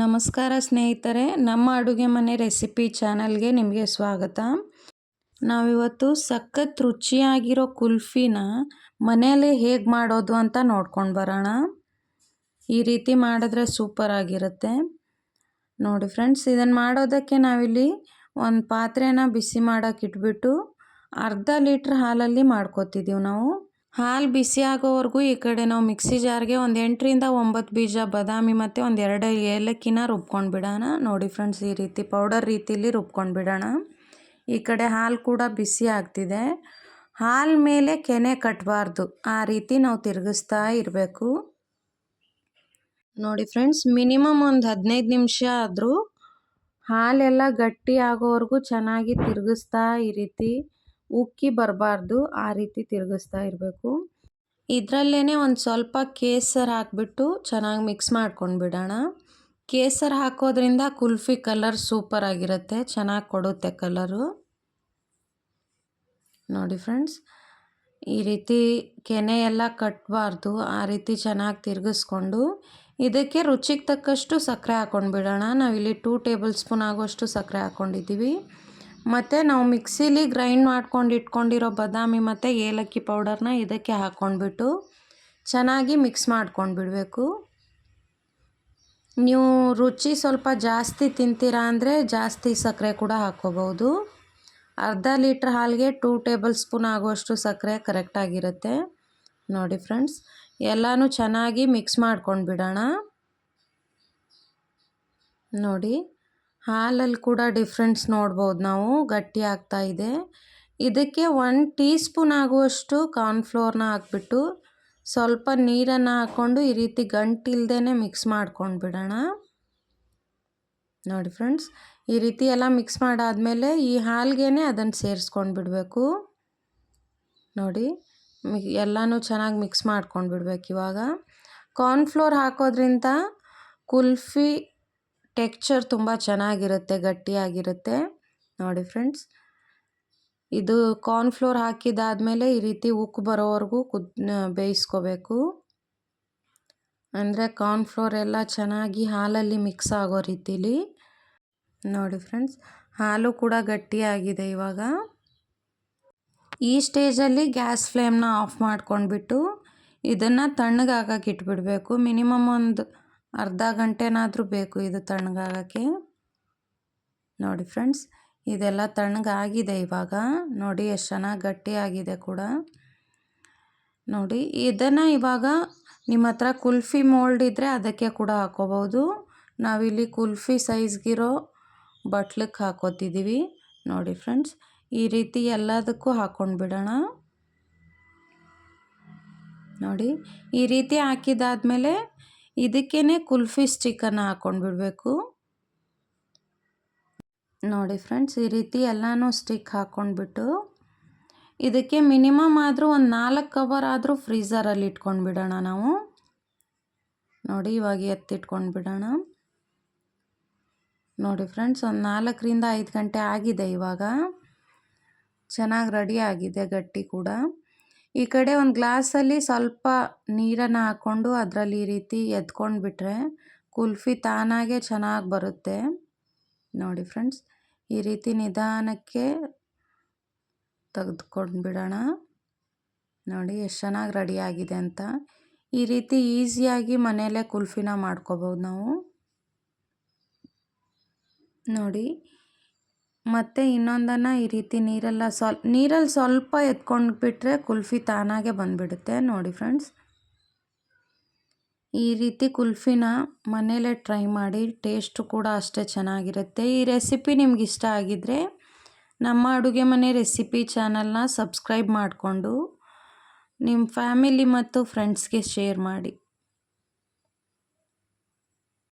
ನಮಸ್ಕಾರ ಸ್ನೇಹಿತರೆ, ನಮ್ಮ ಅಡುಗೆ ಮನೆ ರೆಸಿಪಿ ಚಾನಲ್ಗೆ ನಿಮಗೆ ಸ್ವಾಗತ. ನಾವಿವತ್ತು ಸಖತ್ ರುಚಿಯಾಗಿರೋ ಕುಲ್ಫಿನ ಮನೆಯಲ್ಲೇ ಹೇಗೆ ಮಾಡೋದು ಅಂತ ನೋಡ್ಕೊಂಡು ಬರೋಣ. ಈ ರೀತಿ ಮಾಡಿದ್ರೆ ಸೂಪರ್ ಆಗಿರುತ್ತೆ. ನೋಡಿ ಫ್ರೆಂಡ್ಸ್ ಇದನ್ನು ಮಾಡೋದಕ್ಕೆ ನಾವಿಲ್ಲಿ ಒಂದು ಪಾತ್ರೆನ ಬಿಸಿ ಮಾಡೋಕೆ ಇಟ್ಬಿಟ್ಟು ಅರ್ಧ ಲೀಟ್ರ್ ಹಾಲಲ್ಲಿ ಮಾಡ್ಕೋತಿದ್ದೀವಿ ನಾವು. ಹಾಲು ಬಿಸಿ ಆಗೋವರೆಗೂ ಈ ಕಡೆ ನಾವು ಮಿಕ್ಸಿ ಜಾರ್ಗೆ ಒಂದು ಎಂಟರಿಂದ ಒಂಬತ್ತು ಬೀಜ, ಬಾದಾಮಿ ಮತ್ತು ಒಂದು ಎರಡು ಏಲಕ್ಕಿನ ರುಬ್ಕೊಂಡು ಬಿಡೋಣ. ನೋಡಿ ಫ್ರೆಂಡ್ಸ್, ಈ ರೀತಿ ಪೌಡರ್ ರೀತಿಲಿ ರುಬ್ಕೊಂಡು ಬಿಡೋಣ. ಈ ಕಡೆ ಹಾಲು ಕೂಡ ಬಿಸಿ ಆಗ್ತಿದೆ. ಹಾಲು ಮೇಲೆ ಕೆನೆ ಕಟ್ಟಬಾರ್ದು ಆ ರೀತಿ ನಾವು ತಿರುಗಿಸ್ತಾ ಇರಬೇಕು. ನೋಡಿ ಫ್ರೆಂಡ್ಸ್, ಮಿನಿಮಮ್ ಒಂದು ಹದಿನೈದು ನಿಮಿಷ ಆದರೂ ಹಾಲೆಲ್ಲ ಗಟ್ಟಿ ಆಗೋವರೆಗೂ ಚೆನ್ನಾಗಿ ತಿರುಗಿಸ್ತಾ ಈ ರೀತಿ ಉಕ್ಕಿ ಬರಬಾರ್ದು, ಆ ರೀತಿ ತಿರುಗಿಸ್ತಾ ಇರಬೇಕು. ಇದರಲ್ಲೇ ಒಂದು ಸ್ವಲ್ಪ ಕೇಸರ್ ಹಾಕ್ಬಿಟ್ಟು ಚೆನ್ನಾಗಿ ಮಿಕ್ಸ್ ಮಾಡ್ಕೊಂಡು ಬಿಡೋಣ. ಕೇಸರ್ ಹಾಕೋದ್ರಿಂದ ಕುಲ್ಫಿ ಕಲರ್ ಸೂಪರ್ ಆಗಿರುತ್ತೆ, ಚೆನ್ನಾಗಿ ಕೊಡುತ್ತೆ ಕಲರು. ನೋಡಿ ಫ್ರೆಂಡ್ಸ್, ಈ ರೀತಿ ಕೆನೆ ಎಲ್ಲ ಕಟ್ಟಬಾರ್ದು ಆ ರೀತಿ ಚೆನ್ನಾಗಿ ತಿರುಗಿಸ್ಕೊಂಡು. ಇದಕ್ಕೆ ರುಚಿಗೆ ತಕ್ಕಷ್ಟು ಸಕ್ಕರೆ ಹಾಕ್ಕೊಂಡು ಬಿಡೋಣ. ನಾವಿಲ್ಲಿ ಟೂ ಟೇಬಲ್ ಸ್ಪೂನ್ ಆಗೋಷ್ಟು ಸಕ್ಕರೆ ಹಾಕ್ಕೊಂಡಿದ್ದೀವಿ ಮತ್ತು ನಾವು ಮಿಕ್ಸಿಲಿ ಗ್ರೈಂಡ್ ಮಾಡ್ಕೊಂಡು ಇಟ್ಕೊಂಡಿರೋ ಬಾದಾಮಿ ಮತ್ತು ಏಲಕ್ಕಿ ಪೌಡರ್ನ ಇದಕ್ಕೆ ಹಾಕ್ಕೊಂಡ್ಬಿಟ್ಟು ಚೆನ್ನಾಗಿ ಮಿಕ್ಸ್ ಮಾಡ್ಕೊಂಡ್ಬಿಡಬೇಕು. ನೀವು ರುಚಿ ಸ್ವಲ್ಪ ಜಾಸ್ತಿ ತಿಂತೀರಾ ಅಂದರೆ ಜಾಸ್ತಿ ಸಕ್ಕರೆ ಕೂಡ ಹಾಕ್ಕೋಬೋದು. ಅರ್ಧ ಲೀಟ್ರ್ ಹಾಲಿಗೆ ಟೂ ಟೇಬಲ್ ಸ್ಪೂನ್ ಆಗುವಷ್ಟು ಸಕ್ಕರೆ ಕರೆಕ್ಟಾಗಿರುತ್ತೆ ನೋಡಿ ಫ್ರೆಂಡ್ಸ್, ಎಲ್ಲನೂ ಚೆನ್ನಾಗಿ ಮಿಕ್ಸ್ ಮಾಡ್ಕೊಂಡು ಬಿಡೋಣ ನೋಡಿ. ಹಾಲಲ್ಲಿ ಕೂಡ ಡಿಫ್ರೆನ್ಸ್ ನೋಡ್ಬೋದು ನಾವು, ಗಟ್ಟಿ ಆಗ್ತಾ ಇದೆ. ಇದಕ್ಕೆ ಒನ್ ಟೀ ಸ್ಪೂನ್ ಆಗುವಷ್ಟು ಕಾರ್ನ್ಫ್ಲೋರ್ನ ಹಾಕ್ಬಿಟ್ಟು ಸ್ವಲ್ಪ ನೀರನ್ನು ಹಾಕ್ಕೊಂಡು ಈ ರೀತಿ ಗಂಟಿಲ್ದೇ ಮಿಕ್ಸ್ ಮಾಡ್ಕೊಂಡು ಬಿಡೋಣ. ನೋಡಿ ಫ್ರೆಂಡ್ಸ್, ಈ ರೀತಿ ಎಲ್ಲ ಮಿಕ್ಸ್ ಮಾಡಾದಮೇಲೆ ಈ ಹಾಲ್ಗೇ ಅದನ್ನು ಸೇರಿಸ್ಕೊಂಡು ಬಿಡಬೇಕು. ನೋಡಿ ಎಲ್ಲನೂ ಚೆನ್ನಾಗಿ ಮಿಕ್ಸ್ ಮಾಡ್ಕೊಂಡು ಬಿಡ್ಬೇಕು ಇವಾಗ. ಕಾರ್ನ್ಫ್ಲೋರ್ ಹಾಕೋದ್ರಿಂದ ಕುಲ್ಫಿ ಟೆಕ್ಚರ್ ತುಂಬ ಚೆನ್ನಾಗಿರುತ್ತೆ, ಗಟ್ಟಿಯಾಗಿರುತ್ತೆ. ನೋಡಿ ಫ್ರೆಂಡ್ಸ್ ಇದು ಕಾರ್ನ್ಫ್ಲೋರ್ ಹಾಕಿದಾದಮೇಲೆ ಈ ರೀತಿ ಉಕ್ಕು ಬರೋವರೆಗೂ ಕುದ್ ಬೇಯಿಸ್ಕೋಬೇಕು. ಅಂದರೆ ಕಾರ್ನ್ಫ್ಲೋರ್ ಎಲ್ಲ ಚೆನ್ನಾಗಿ ಹಾಲಲ್ಲಿ ಮಿಕ್ಸ್ ಆಗೋ ರೀತಿಲಿ. ನೋಡಿ ಫ್ರೆಂಡ್ಸ್ ಹಾಲು ಕೂಡ ಗಟ್ಟಿಯಾಗಿದೆ ಇವಾಗ. ಈ ಸ್ಟೇಜಲ್ಲಿ ಗ್ಯಾಸ್ ಫ್ಲೇಮ್ನ ಆಫ್ ಮಾಡ್ಕೊಂಡ್ಬಿಟ್ಟು ಇದನ್ನು ತಣ್ಣಗಾಗಕ್ಕೆ ಇಟ್ಬಿಡಬೇಕು. ಮಿನಿಮಮ್ ಒಂದು ಅರ್ಧ ಗಂಟೆನಾದರೂ ಬೇಕು ಇದು ತಣ್ಣಗಾಗೋಕ್ಕೆ. ನೋಡಿ ಫ್ರೆಂಡ್ಸ್, ಇದೆಲ್ಲ ತಣ್ಣಗಾಗಿದೆ ಇವಾಗ. ನೋಡಿ ಎಷ್ಟು ಚೆನ್ನಾಗಿ ಗಟ್ಟಿಯಾಗಿದೆ ಕೂಡ. ನೋಡಿ, ಇದನ್ನು ಇವಾಗ ನಿಮ್ಮ ಹತ್ರ ಕುಲ್ಫಿ ಮೋಲ್ಡ್ ಇದ್ದರೆ ಅದಕ್ಕೆ ಕೂಡ ಹಾಕೋಬೋದು ನಾವಿಲ್ಲಿ ಕುಲ್ಫಿ ಸೈಜ್ಗಿರೋ ಬಟ್ಲಕ್ಕೆ ಹಾಕೋತಿದ್ದೀವಿ ನೋಡಿ ಫ್ರೆಂಡ್ಸ್, ಈ ರೀತಿ ಎಲ್ಲದಕ್ಕೂ ಹಾಕ್ಕೊಂಡು ಬಿಡೋಣ. ನೋಡಿ, ಈ ರೀತಿ ಹಾಕಿದಾದ್ಮೇಲೆ ಇದಕ್ಕೇ ಕುಲ್ಫಿ ಸ್ಟಿಕ್ಕನ್ನು ಹಾಕ್ಕೊಂಡು ಬಿಡಬೇಕು ನೋಡಿ ಫ್ರೆಂಡ್ಸ್, ಈ ರೀತಿ ಎಲ್ಲನೂ ಸ್ಟಿಕ್ ಹಾಕ್ಕೊಂಡ್ಬಿಟ್ಟು ಇದಕ್ಕೆ ಮಿನಿಮಮ್ ಆದರೂ ಒಂದು ನಾಲ್ಕು ಕವರ್ ಆದರೂ ಫ್ರೀಝರಲ್ಲಿ ಇಟ್ಕೊಂಡು ಬಿಡೋಣ ನಾವು. ನೋಡಿ, ಇವಾಗ ಎತ್ತಿಟ್ಕೊಂಡು ಬಿಡೋಣ ನೋಡಿ ಫ್ರೆಂಡ್ಸ್, ಒಂದು ನಾಲ್ಕರಿಂದ ಐದು ಗಂಟೆ ಆಗಿದೆ ಇವಾಗ. ಚೆನ್ನಾಗಿ ರೆಡಿ ಆಗಿದೆ ಗಟ್ಟಿ ಕೂಡ. ಈ ಕಡೆ ಒಂದು ಗ್ಲಾಸಲ್ಲಿ ಸ್ವಲ್ಪ ನೀರನ್ನು ಹಾಕ್ಕೊಂಡು ಅದರಲ್ಲಿ ಈ ರೀತಿ ಎತ್ಕೊಂಡು ಬಿಟ್ಟರೆ ಕುಲ್ಫಿ ತಾನಾಗೆ ಚೆನ್ನಾಗಿ ಬರುತ್ತೆ. ನೋಡಿ ಫ್ರೆಂಡ್ಸ್, ಈ ರೀತಿ ನಿಧಾನಕ್ಕೆ ತೆಗೆದುಕೊಂಡು ಬಿಡೋಣ ನೋಡಿ ಎಷ್ಟು ಚೆನ್ನಾಗಿ ರೆಡಿಯಾಗಿದೆ ಅಂತ. ಈ ರೀತಿ ಈಸಿಯಾಗಿ ಮನೆಯಲ್ಲೇ ಕುಲ್ಫಿನ ಮಾಡ್ಕೋಬೋದು ನಾವು. ನೋಡಿ ಮತ್ತು ಇನ್ನೊಂದನ್ನು ಈ ರೀತಿ ನೀರೆಲ್ಲ ಸ್ವಲ್ಪ ನೀರಲ್ಲಿ ಸ್ವಲ್ಪ ಎತ್ಕೊಂಡು ಬಿಟ್ಟರೆ ಕುಲ್ಫಿ ತಾನಾಗೆ ಬಂದುಬಿಡುತ್ತೆ. ನೋಡಿ ಫ್ರೆಂಡ್ಸ್. ಈ ರೀತಿ ಕುಲ್ಫಿನ ಮನೇಲೇ ಟ್ರೈ ಮಾಡಿ, ಟೇಸ್ಟು ಕೂಡ ಅಷ್ಟೇ ಚೆನ್ನಾಗಿರುತ್ತೆ. ಈ ರೆಸಿಪಿ ನಿಮ್ಗೆ ಇಷ್ಟ ಆಗಿದ್ದರೆ ನಮ್ಮ ಅಡುಗೆ ಮನೆ ರೆಸಿಪಿ ಚಾನಲ್ನ ಸಬ್ಸ್ಕ್ರೈಬ್ ಮಾಡಿಕೊಂಡು ನಿಮ್ಮ ಫ್ಯಾಮಿಲಿ ಮತ್ತು ಫ್ರೆಂಡ್ಸ್ಗೆ ಶೇರ್ ಮಾಡಿ.